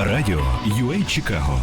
Радіо UA Чикаго.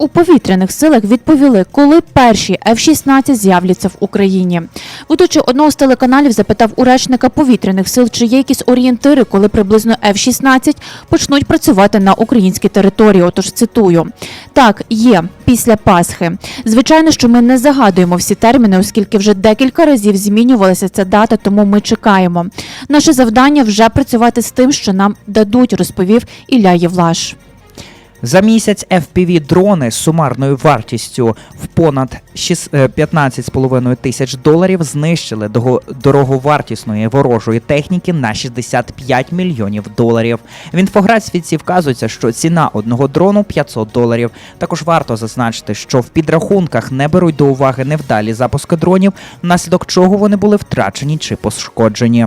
У повітряних силах відповіли, коли перші F-16 з'являться в Україні. Ведучий одного з телеканалів запитав у речника повітряних сил, чи є якісь орієнтири, коли приблизно F-16 почнуть працювати на українській території. Отож цитую: так, є після Пасхи. Звичайно, що ми не загадуємо всі терміни, оскільки вже декілька разів змінювалася ця дата, тому ми чекаємо. Наше завдання вже працювати з тим, що нам дадуть, розповів Ілля Євлаш. За місяць FPV дрони з сумарною вартістю в понад шіс- е, 15,5 тисяч доларів знищили дороговартісної ворожої техніки на 65 мільйонів доларів. В інфографіці вказується, що ціна одного дрону 500 доларів. Також варто зазначити, що в підрахунках не беруть до уваги невдалі запуски дронів, внаслідок чого вони були втрачені чи пошкоджені.